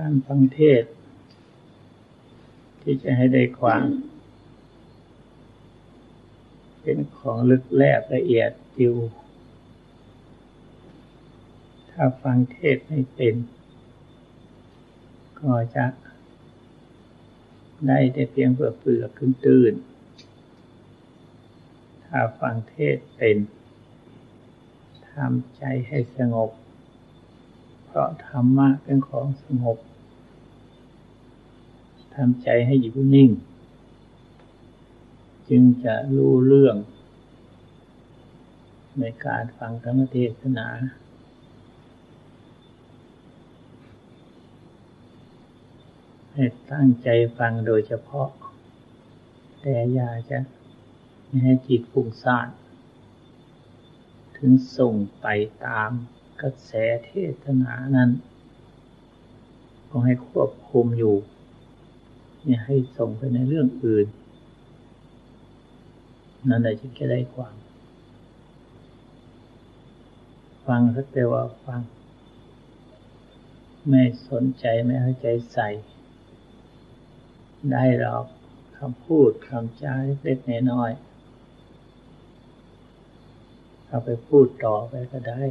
การฟังเทศ ที่จะให้ได้ความ เป็นของลึกแลบละเอียดอยู่ถ้าฟังเทศไม่เป็น ก็จะได้แต่เพียงเปลือกเปลือกขึ้นตื่น ถ้าฟังเทศเป็นทำใจให้สงบ เพราะธรรมะเป็นของสงบทำใจให้อยู่นิ่ง จึงจะรู้เรื่อง ในการฟังธรรมเทศนา ให้ตั้งใจฟังโดยเฉพาะ แต่อย่าจะไม่ให้จิตฟุ้งซ่านถึงส่งไปตาม กระแสเทศนานั้นก็ให้ควบคุมอยู่อย่าให้ส่งไปในเรื่องอื่น นั่นแหละจึงจะได้ความ ฟังสักแต่ว่าฟัง ไม่สนใจไม่เอาใจใส่ ได้หรอกคำพูดคำจาเล็กๆน้อยๆเอาไปพูดต่อไปก็ได้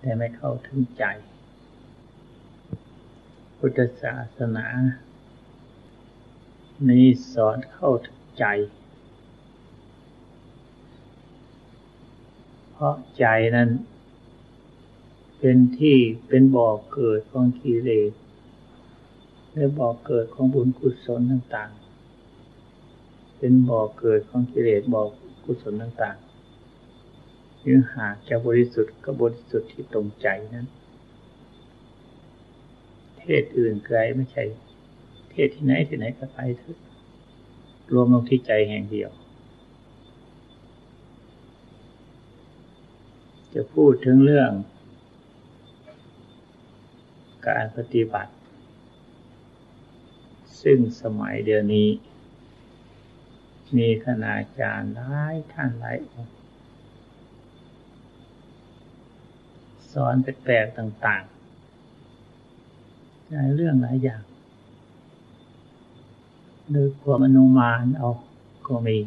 แต่ไม่เข้าถึงใจ พุทธศาสนา นี้สอนเข้าถึงใจ เพราะใจนั้น เป็นที่เป็นบ่อกเกิดของกิเลสและบ่อกเกิดของบุญกุศลต่างๆ เป็นบ่อกเกิดของกิเลสบ่อกุศลต่างๆ ยึงหากจะบริสุทธิ์ก็บริสุทธิ์ที่ตรงใจนั้น เทศอื่นไกลไม่ใช่ เทศที่ไหนที่ไหนก็ไปเถอะรวมลงที่ใจแห่งเดียว จะพูดถึงเรื่อง การปฏิบัติ ซึ่งสมัยเดียวนี้ มีคณาจารย์หลายท่านหลายองค์ สอนแปลกๆต่างๆในเรื่องหลายอย่างโดยความอนุมานเอาก็มี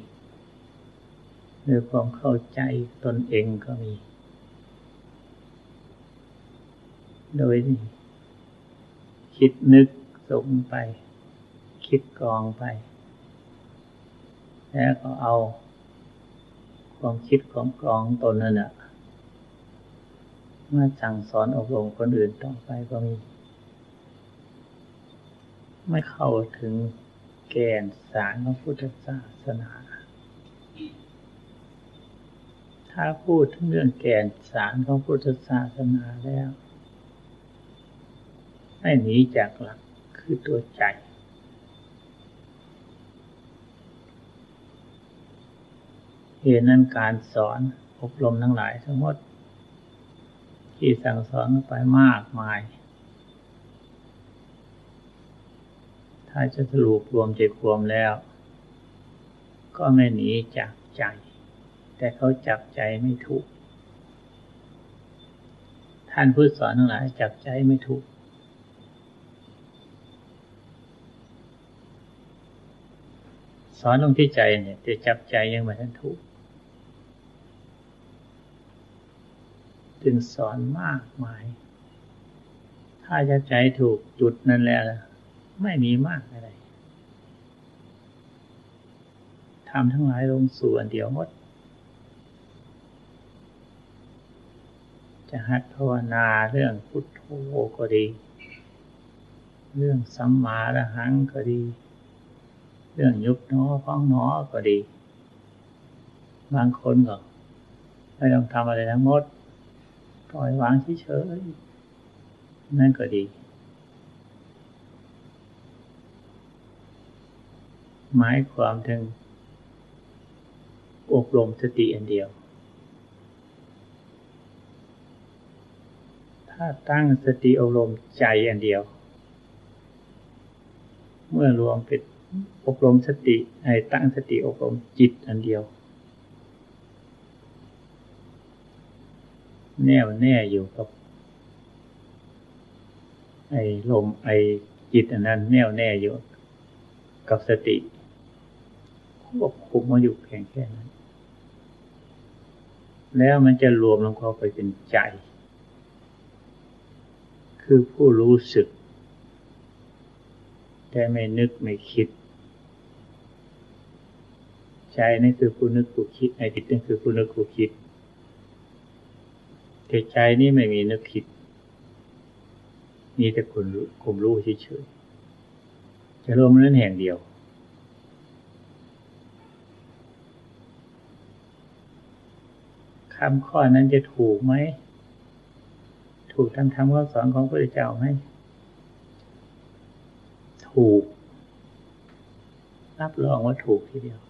โดยความเข้าใจตนเองก็มี โดยคิดนึกสงไป คิดกองไป แล้วก็เอาความคิดของกองตนนั่นแหละ มาสั่งสอนอบรมคนอื่นต่อไปก็มี ไม่เข้าถึงแก่นสารของพุทธศาสนา ถ้าพูดถึงเรื่องแก่นสารของพุทธศาสนาแล้วไม่หนีจากหลักคือตัวใจ เหตุนั้นการสอนอบรมทั้งหลายทั้งหมด ที่สั่งสอนไปมากมาย ถ้าจะสรุปรวมใจรวมแล้ว ก็ไม่หนีจากใจ แต่เขาจับใจไม่ถูก ท่านผู้สอนทั้งหลายจับใจไม่ถูก สอนลงที่ใจเนี่ยจะจับใจยังไม่ทันถูก จึงสอนมากมาย ถ้าจะใจถูกจุดนั่นแหละไม่มีมากอะไรทำทั้งหลายลงสู่อันเดียวหมด จะหัดภาวนาเรื่องพุทโธก็ดี เรื่องสัมมาระหังก็ดี เรื่องยุบหนอพ้องหนอก็ดี บางคนก็ไม่ต้องทำอะไรทั้งหมด ปล่อยวางเฉยๆนั่นก็ดี หมายความถึงอบรมสติอันเดียว ถ้าตั้งสติอบรมใจอันเดียว เมื่อรวมเป็นอบรมสติให้ตั้งสติอบรมจิตอันเดียว แน่วแน่อยู่กับ ไอ้ลมไอ้จิตอันนั้น แน่วแน่อยู่กับสติควบคุมมาอยู่เพียงแค่นั้น แล้วมันจะรวมลงเข้าไปเป็นใจ คือผู้รู้สึก แต่ไม่นึกไม่คิด ใจนั่นคือผู้นึกผู้คิดไอ้จิตนั่นคือผู้นึกผู้คิด แต่ใจนี่ไม่มีนึกคิด มีแต่คนรู้คุมรู้เฉยๆจะรวมนั้นแห่งเดียว คำข้อนั้นจะถูกไหม ถูกทางธรรมข้อสอนของพระเจ้าไหม ถูก รับรองว่าถูกทีเดียว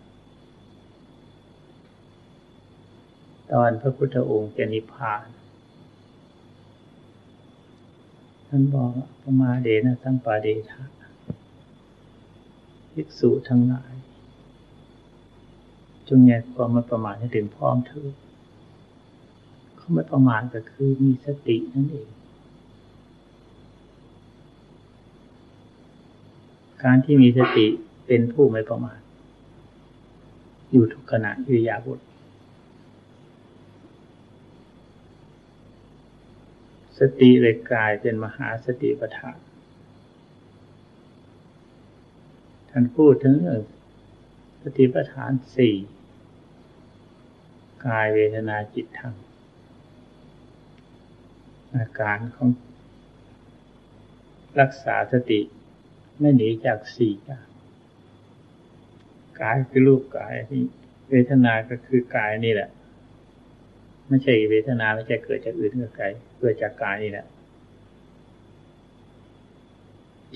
ตอนพระพุทธองค์จะนิพพาน ท่านบอกประมาเดนะสังปาเดชะภิกษุทั้งหลาย จงแยกความมาประมาทให้ถึงพร้อมเถิดเขาไม่ประมาทก็คือมีสตินั่นเอง การที่มีสติเป็นผู้ไม่ประมาทอยู่ทุกขณะอยู่ยาบท สติเลยกลายเป็นมหาสติปัฏฐานท่านพูดถึงเรื่องสติปัฏฐานสี่กายเวทนาจิตธรรมอาการของรักษาสติไม่หนีจากสี่อย่างกายคือรูปกายที่เวทนาก็คือกายนี่แหละ ไม่ใช่เวทนาไม่ใช่เกิดจากอื่นกับกายเกิดจากกายนี่แหละ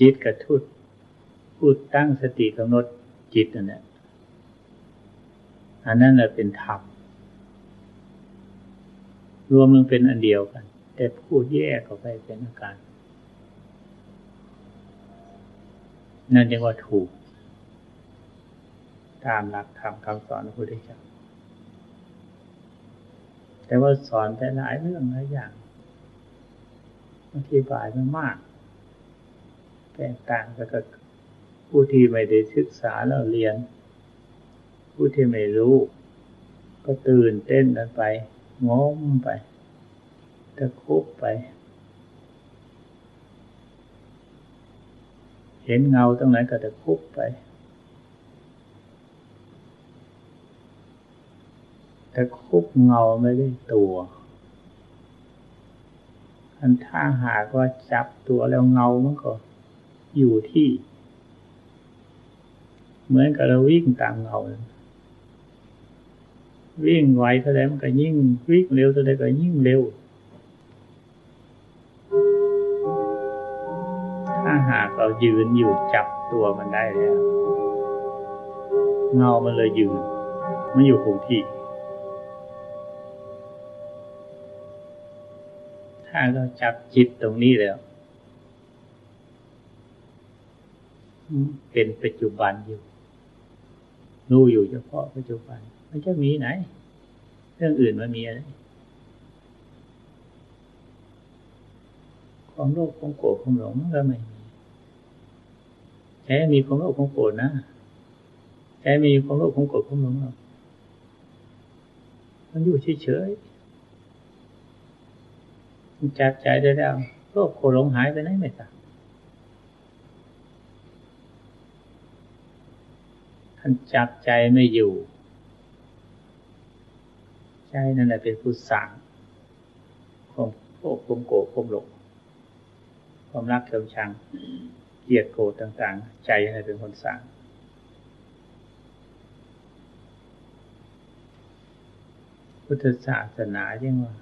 จิตกระทุดพูดตั้งสติกำหนดจิตนั่นแหละอันนั้นแหละเป็นธรรมรวมมันเป็นอันเดียวกัน แต่พูดแยกออกไปเป็นอาการ นั่นเรียกว่าถูก ตามหลักธรรมคำสอนพระพุทธเจ้า แต่ว่าสอนไปหลายเรื่องหลายอย่างอธิบายไม่มาก แตกต่างกับผู้ที่ไม่ได้ศึกษาแล้วเรียน ผู้ที่ไม่รู้ ก็ตื่นเต้นกันไปงมไปตะคุบไป เห็นเงาตรงไหนก็ตะคุบไป แต่คุบเงาไม่ได้ตัวอันถ้าหากว่าจับตัวแล้วเงามันก็อยู่ที่ เหมือนกับเราวิ่งตามเงา วิ่งไวเท่าไรมันก็ยิ่งวิ่งเร็วเท่าไรก็ยิ่งเร็ว ถ้าหากเรายืนอยู่จับตัวมันได้แล้ว เงามันเลยยืน มันอยู่คงที่ ถ้าเราจับจิตตรงนี้แล้ว เป็นปัจจุบันอยู่ รู้อยู่เฉพาะปัจจุบัน มันจะมีไหน เรื่องอื่นมันมีอะไรความโลภความโกรธความหลงมันก็ไม่มีแค่มีความโลภความโกรธนะแค่มีความโลภความโกรธความหลงมันอยู่เฉยๆ จับใจได้แล้วโลภโกรธหลงหายไปไหนไม่ทราบท่านจับใจไม่อยู่ ใจนั่นแหละเป็นผู้สั่งความโลภความโกรธความหลงความรักความชังเกลียดโกรธต่าง ๆ ใจนั่นแหละเป็นคนสั่งพุทธศาสนาเรียกว่า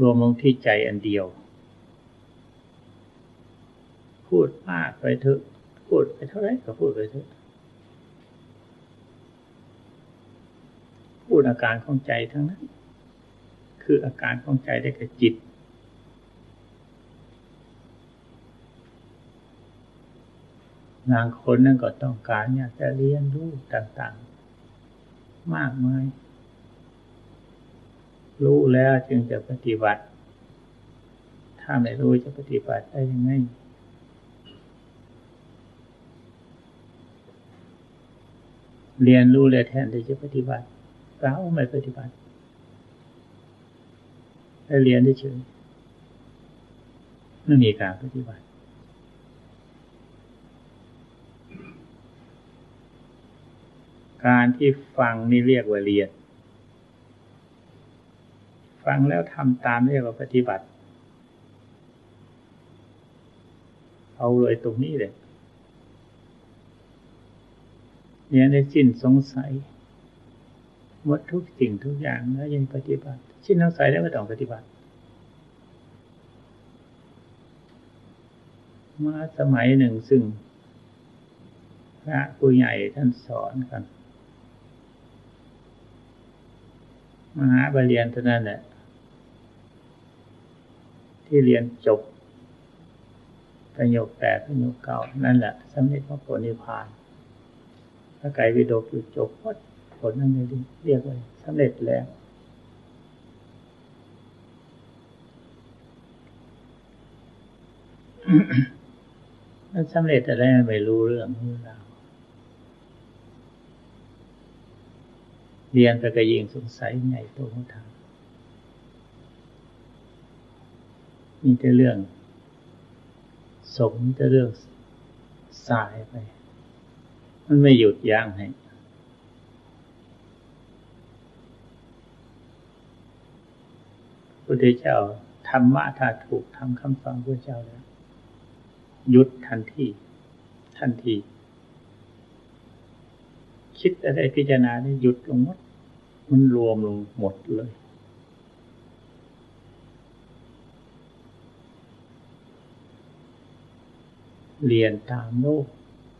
รวมลงที่ใจอันเดียว พูดมากไปเถอะ พูดไปเท่าไรก็พูดไปเถอะ พูดอาการของใจทั้งนั้น คืออาการของใจได้กับจิตบางคนนั่นก็ต้องการอยากจะเรียนรู้ต่างๆ มากมาย รู้แล้วจึงจะปฏิบัติ ถ้าไม่รู้จะปฏิบัติได้ยังไงเรียนรู้เลยแทนที่จะปฏิบัติเราไม่ปฏิบัติได้เรียนได้เฉยไม่มีการปฏิบัติ การที่ฟังนี่เรียกว่าเรียน ฟังแล้วทำตามเรียกว่าปฏิบัติ เอาเลยตรงนี้เลยเรียนได้สิ้นสงสัยหมดทุกสิ่งทุกอย่างแล้วยังปฏิบัติสิ้นสงสัยแล้วก็ต้องปฏิบัติ มาสมัยหนึ่งซึ่งพระผู้ใหญ่ท่านสอนกันมหาบาเรียนเท่านั้นแหละ ที่เรียนจบประโยคแปดประโยคเก่านั่นแหละสำเร็จพระโพธิพานถ้าไก่วิโดกอยู่จบผลนั่นเลยเรียกว่าสำเร็จแล้วมันสำเร็จอะไรไม่รู้เรื่องรู้ราวเรียนไปก็ยิงสงสัยใหญ่โตของทาง มีแต่เรื่อง สมแต่เรื่องสายไป มันไม่หยุดยั้งให้พุทธเจ้าธรรมะถ้าถูกทำคำสอนพระเจ้าแล้วหยุดทันทีทันที คิดอะไรพิจารณาได้หยุดลงหมด มันรวมลงหมดเลย เรียนตามโลก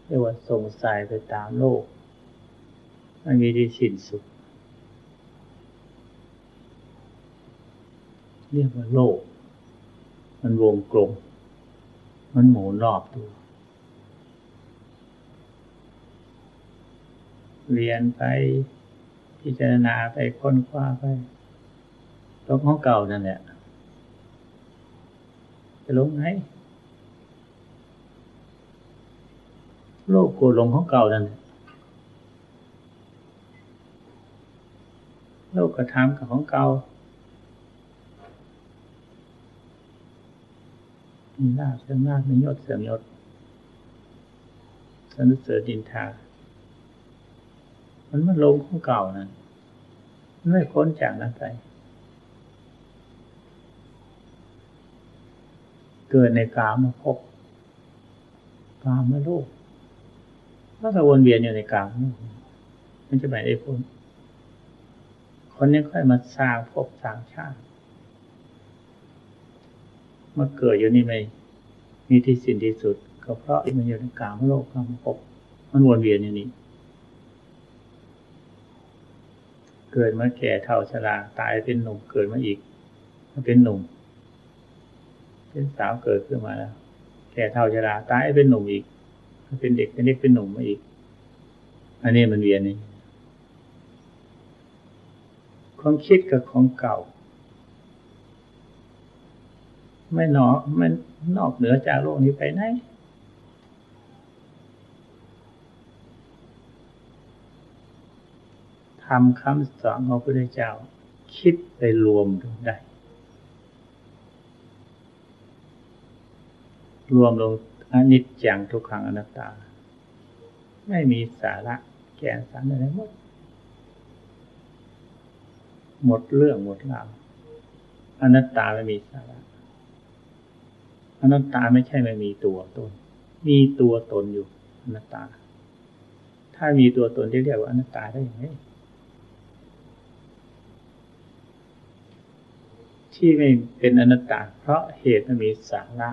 เรียกว่าส่งสายไปตามโลกมันมีที่สิ้นสุด เรียกว่าโลก มันวงกลม มันหมุนรอบตัว เรียนไปพิจารณาไปค้นคว้าไปลงของเก่านั่นแหละจะลงไหน โลกโกรลงของเก่านั่นโลกกระทำกับของเก่ามีลาบเสื่อมลาบมียศเสื่อมยศสนุเสริดินทา มันมันลงของเก่านั่นไม่พ้นจากนั้นไป เกิดในกามาพบกามาโลก แล้วก็วนเวียนอยู่ในกลามมันจะไม่ได้พ้นคนนี้ค่อยมาสร้างภพสร้างชาติมาเกิดอยู่นี่ไม่มีที่สิ้นที่สุด ก็เพราะมันอยู่ในกลางโลกกลางภพมันวนเวียนอยู่นี่เกิดมาแก่เท่าชราตายเป็นหนุ่มเกิดมาอีกมาเป็นหนุ่ม เป็นสาวเกิดขึ้นมาแล้ว แก่เท่าชราตายเป็นหนุ่มอีก เป็นเด็กเป็นเด็กเป็นหนุ่มมาอีก อันนี้มันเวียนนี่ความคิดกับของเก่า ไม่หนอไม่นอกเหนือจากโลกนี้ไปไหนทำคำสอนของพระพุทธเจ้า คิดไปรวมลงได้ รวมลง อนิจจังทุกขังอนัตตา ไม่มีสาระแกนสารอะไรหมด หมดเรื่องหมดราวอนัตตาไม่มีสาระอนัตตาไม่ใช่ไม่มีตัวตน มีตัวตนอยู่อนัตตา ถ้ามีตัวตนที่เรียกว่าอนัตตาได้ยังไงที่ไม่เป็นอนัตตา เพราะเหตุมันมีสาระ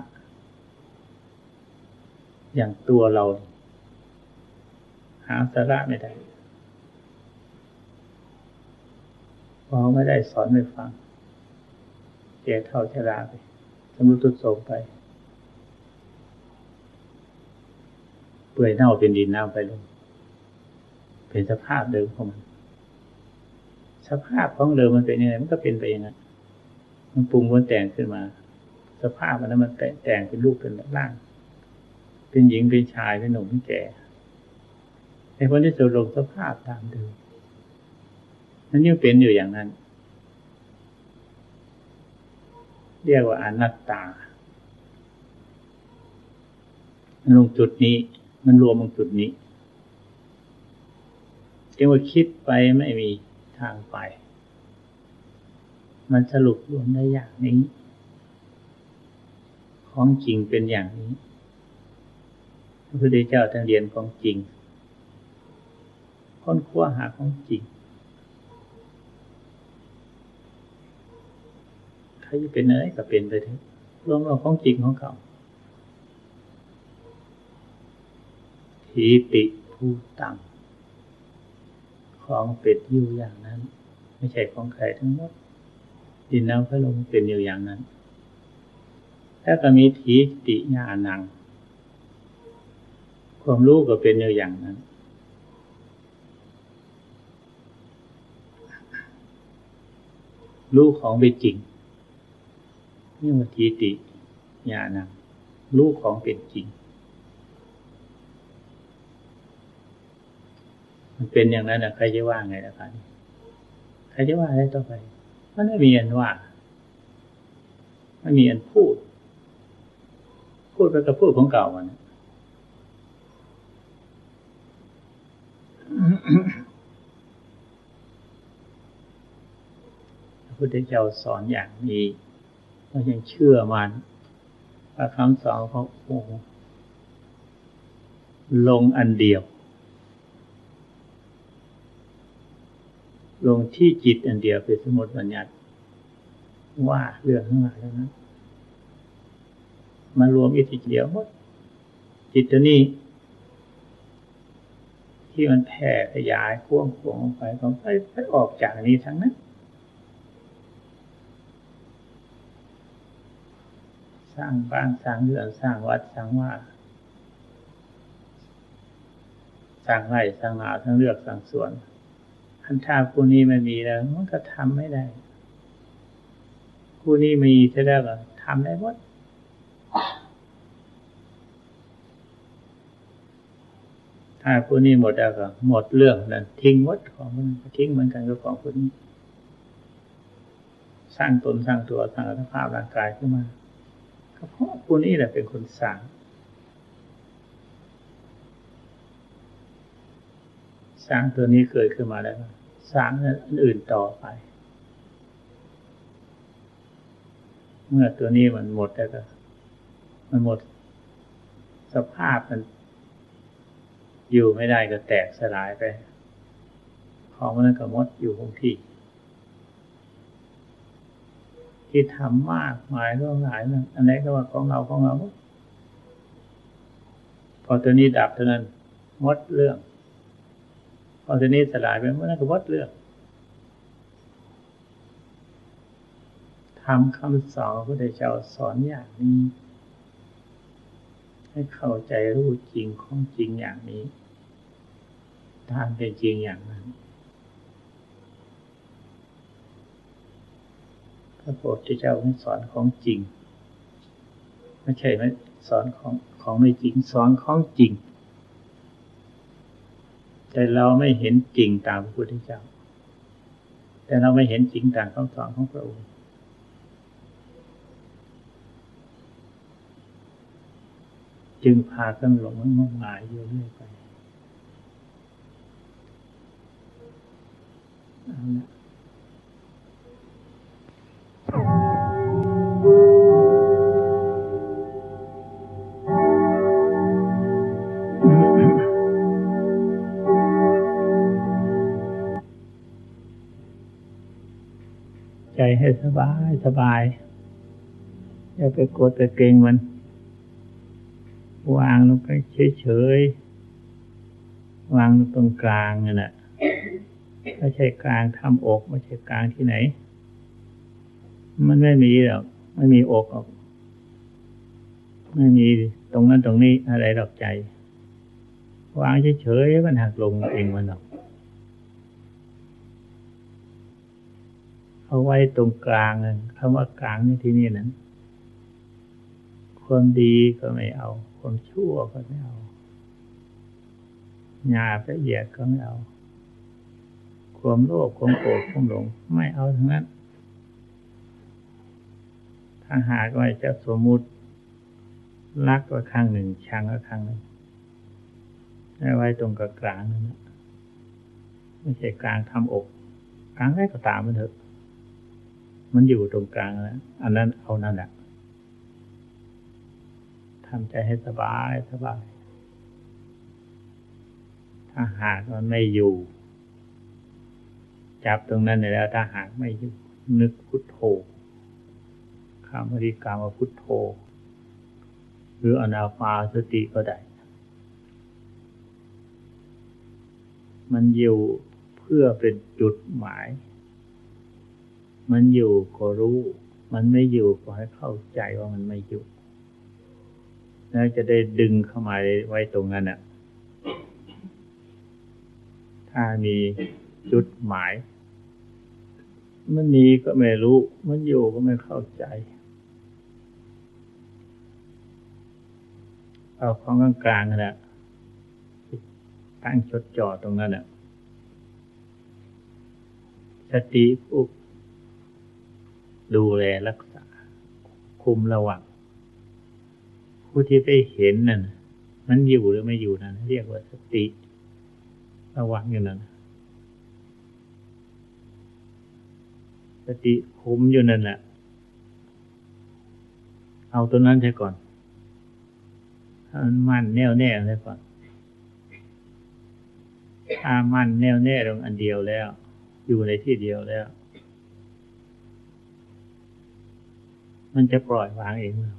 อย่างตัวเรา หาสาระไม่ได้พอไม่ได้สอนไม่ฟังแก่เท่าชราไปสมุทุดโสมไป เปื่อยเน่าเป็นดินเน่าไปลงเป็นสภาพเดิมของมัน สภาพของเดิมมันเป็นยังไงมันก็เป็นไปอย่างนั้นมันปรุงมันแต่งขึ้นมา สภาพมันนั้นมันแต่งเป็นรูปเป็นร่าง เป็นหญิงเป็นชายเป็นหนุ่มเป็นแก่ในคนที่สุดลงสภาพตามเดิมนั้นยังเป็นอยู่อย่างนั้น เรียกว่าอนัตตามันลงจุดนี้ มันรวมลงจุดนี้จึงว่าคิดไปไม่มีทางไป มันสรุปรวมได้อย่างนี้ ของจริงเป็นอย่างนี้ ระพุทธเจ้าท่านเรียนของจริง ค้นคว้าหาของจริง ใครจะเป็นอะไรก็เป็นไปเถอะรวมเอาของจริงของเขาทีปิผู้ตังของเป็ดอยู่อย่างนั้น ไม่ใช่ของใครทั้งหมดดินน้ำพระลมเป็นอยู่อย่างนั้นถ้าก็มีทีติญาณัง ความรู้ก็เป็นอยู่อย่างนั้น รู้ของเป็นจริงนี่ว่าทีติญาณังรู้ของเป็นจริง มันเป็นอย่างนั้นนะใครจะว่าไงล่ะครับใครจะว่าอะไรต่อไป มันไม่มีอันว่าไม่มีอันพูด พูดไปกับพูดของเก่ามัน พระพุทธเจ้าสอนอย่างนี้เรายังเชื่อมันว่าคำสอนของโอ้ลงอันเดียว ลงที่จิตอันเดียวเป็นสมุดบัญญัติ ว่าเรื่องทั้งหลายนั้นมารวมอีกจิเดียวหมดจิตตัวนี้ ที่มันแผ่ขยายพ่วงขวงไปของไปไปออกจากนี้ทั้งนั้น สร้างบ้านสร้างเรือนสร้างวัดสร้างว่าสร้างไร่สร้างนาทั้งเลือกสร้างสวนอันถ้าผู้นี้ไม่มีแล้วมันก็ทำไม่ได้ผู้นี้มีเสร็จแล้วก็ทำได้หมด ถ้าผู้นี้หมดแล้วก็หมดเรื่องนั้นทิ้งหมดของมันทิ้งเหมือนกันกับของผู้นี้ สร้างตนสร้างตัวสร้างสภาพร่างกายขึ้นมาก็เพราะผู้นี้แหละเป็นคนสร้างสร้างตัวนี้เกิดขึ้นมาแล้วสร้างอันอื่นต่อไป เมื่อตัวนี้มันหมดแล้วก็มันหมดสภาพมัน อยู่ไม่ได้ก็แตกสลายไป ของมันก็มดอยู่คงที่ ที่ทำมากมายเรื่องหลายนะอันไหนก็ว่าของเราของเรา พอตัวนี้ดับเท่านั้นมดเรื่อง พอทีนี้สลายไปมันก็วัดเรื่องทำคำสอนพระพุทธเจ้าสอนอย่างนี้ ให้เข้าใจรู้จริงของจริงอย่างนี้ทานเป็นจริงอย่างนั้นพระพุทธเจ้าสอนของจริง ไม่ใช่ไม่สอนของของไม่จริงสอนของจริง แต่เราไม่เห็นจริงตามพระพุทธเจ้า แต่เราไม่เห็นจริงตามคำสอนของพระองค์ จึงพากันหลงงมงายอยู่เรื่อยไปเอาละใจให้สบาย สบาย อย่าไปกดไปเกรงมัน วางลงไปเฉยๆ วางตรงกลางนั่นแหละไม่ใช่กลางทำอกไม่ใช่กลางที่ไหน มันไม่มีหรอกไม่มีอกหรอก ไม่มีตรงนั้นตรงนี้อะไรหรอกใจ วางเฉยๆมันหักลงเองมันหรอกเอาไว้ตรงกลางคำว่ากลางในที่นี่นั้นความดีก็ไม่เอา ความชั่วก็ไม่เอาหยาบละเอียดก็ไม่เอา ความโลภความโกรธความหลง ไม่เอาทั้งนั้น ถ้าหากว่าจะสมมุติรักก็ข้างหนึ่งชังก็ข้างหนึ่งให้ไว้ตรงกลางนั่นนะไม่ใช่กลางทำอกกลางแรกก็ตามมันเถอะ มันอยู่ตรงกลางแล้วอันนั้นเอานั่นแหละ ทำใจให้สบายสบาย ถ้าหากมันไม่อยู่ จับตรงนั้นแล้ว ถ้าหากไม่อยู่นึกพุทโธคำบริกรรมว่าพุทโธ หรืออนาฟาสติก็ได้ มันอยู่เพื่อเป็นจุดหมาย มันอยู่ก็รู้ มันไม่อยู่ก็ให้เข้าใจว่ามันไม่อยู่ แล้วจะได้ดึงเข้ามาไว้ตรงนั้นอะ ถ้ามีจุดหมาย มันมีก็ไม่รู้ มันอยู่ก็ไม่เข้าใจ เอาของกลางๆนะตั้งชดจ่อตรงนั้นอะสติผู้ดูแลรักษา คุมระวัง ผู้ที่ไปเห็นนั่นมันอยู่หรือไม่อยู่นั่นเรียกว่าสติระวังอยู่นั่นสติคุมอยู่นั่นแหละเอาตัวนั้นใช่ก่อนถ้ามันมั่นแน่วแน่ใช่ก่อนถ้ามั่นแน่วแน่ตรงอันเดียวแล้ว อยู่ในที่เดียวแล้ว มันจะปล่อยวางเองแล้ว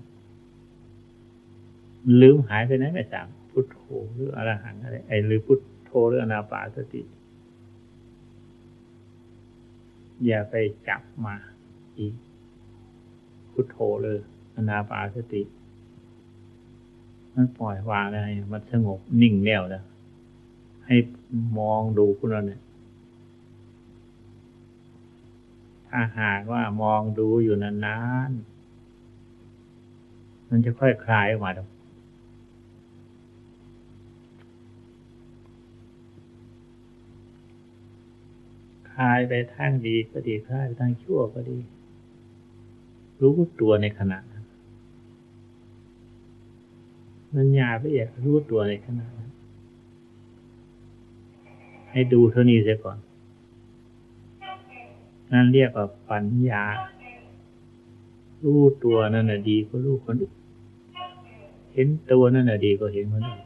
ลืมหายไปไหนไม่ทราบพุทโธหรืออรหังอะไรไอ้หรือพุทโธหรืออนาปาสติ อย่าไปจับมาอีก พุทโธเลยอนาปาสติ มันปล่อยวางได้มันสงบนิ่งแน่วแล้วให้มองดูคุณเราเนี่ยถ้าหากว่ามองดูอยู่นานๆมันจะค่อยคลายออกมาดอก คลายไปทางดีก็ดีคลายไปทางชั่วก็ดี รู้ตัวในขณะนั้นมันยาไปอีกรู้ตัวในขณะนั้นให้ดูเท่านี้เสียก่อน นั่นเรียกว่าปัญญา รู้ตัวนั่นน่ะดีก็รู้คนอื่นเห็นตัวนั่นน่ะดีก็เห็นคนอื่น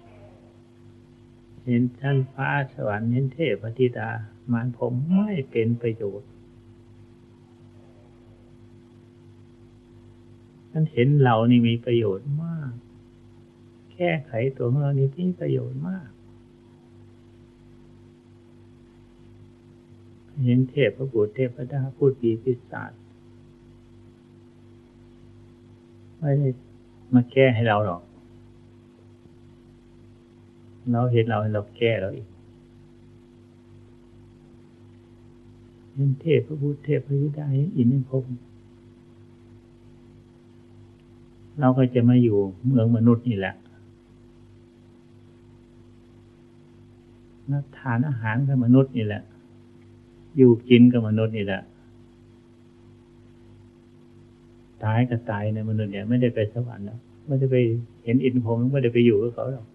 เห็นชั้นฟ้าสวรรค์เห็นเทพธิดามานผมไม่เป็นประโยชน์ท่านเห็นเรานี่มีประโยชน์มาก แก้ไขตัวของเรานี่มีประโยชน์มาก เห็นเทพพระบุตรเทพดาพูดปีพิศาจไม่ได้มาแก้ให้เราหรอก เราเห็นเราเราแก้เราอีกเห็นเทพพระพุทธเทพพระยุดาเห็นอินทร์พรมเราก็จะมาอยู่เมืองมนุษย์นี่แหละนักทานอาหารกับมนุษย์นี่แหละ อยู่กินกับมนุษย์นี่แหละ ตายก็ตายในมนุษย์เนี่ยไม่ได้ไปสวรรค์แล้วไม่ได้ไปเห็นอินทร์พรมไม่ได้ไปอยู่กับเขาหรอก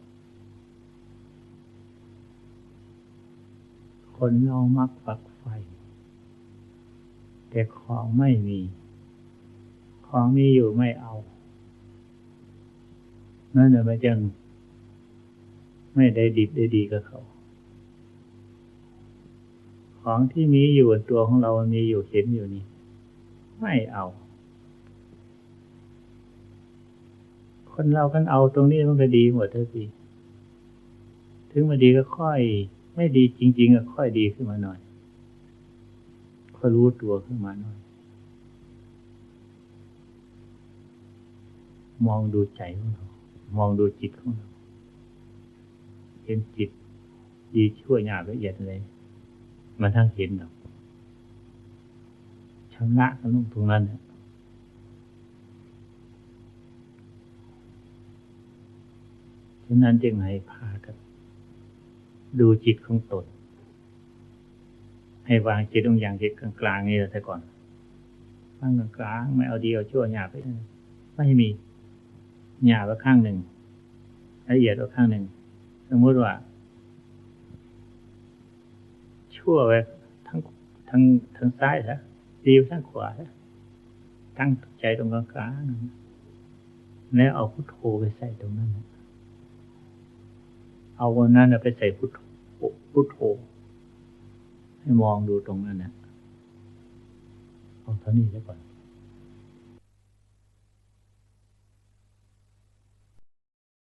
คนเรามักฝักไฟ แต่ของไม่มี ของมีอยู่ไม่เอา นั่นเลยจึงไม่ได้ดีได้ดีกับเขา ของที่มีอยู่ตัวของเรามีอยู่เห็นอยู่นี่ ไม่เอา คนเรากันเอาตรงนี้มันก็ดีหมดทุกทีถึงมาดีก็ค่อย ไม่ดีจริง ๆ ก็ค่อยดีขึ้นมาหน่อยก็รู้ตัวขึ้นมาหน่อย มองดูใจของเรา มองดูจิตของเรา เห็นจิตดีชั่วหยาบละเอียดเลย มันทั้งเห็นหรอกชำระกันลงตรงนั้นเนี่ยฉะนั้นจึงให้พากัน ดูจิตของตน ให้วางจิตตรงอย่างจิตกลางๆนี่แต่ก่อนวางกลางๆไม่เอาดีเอาชั่วหยาบไปไม่มีหยาบว่าข้างหนึ่งละเอียดว่าข้างหนึ่ง สมมติว่า ชั่วไปทั้งทั้งทั้งซ้ายซะดีทั้งขวาซะตั้งใจตรงกลางๆแล้วเอาพุทโธไปใส่ตรงนั้นเอาวันนั้นไปใส่พุทโธ พุทโธให้มองดูตรงนั้นนะเอาเท่านี้แล้วก่อน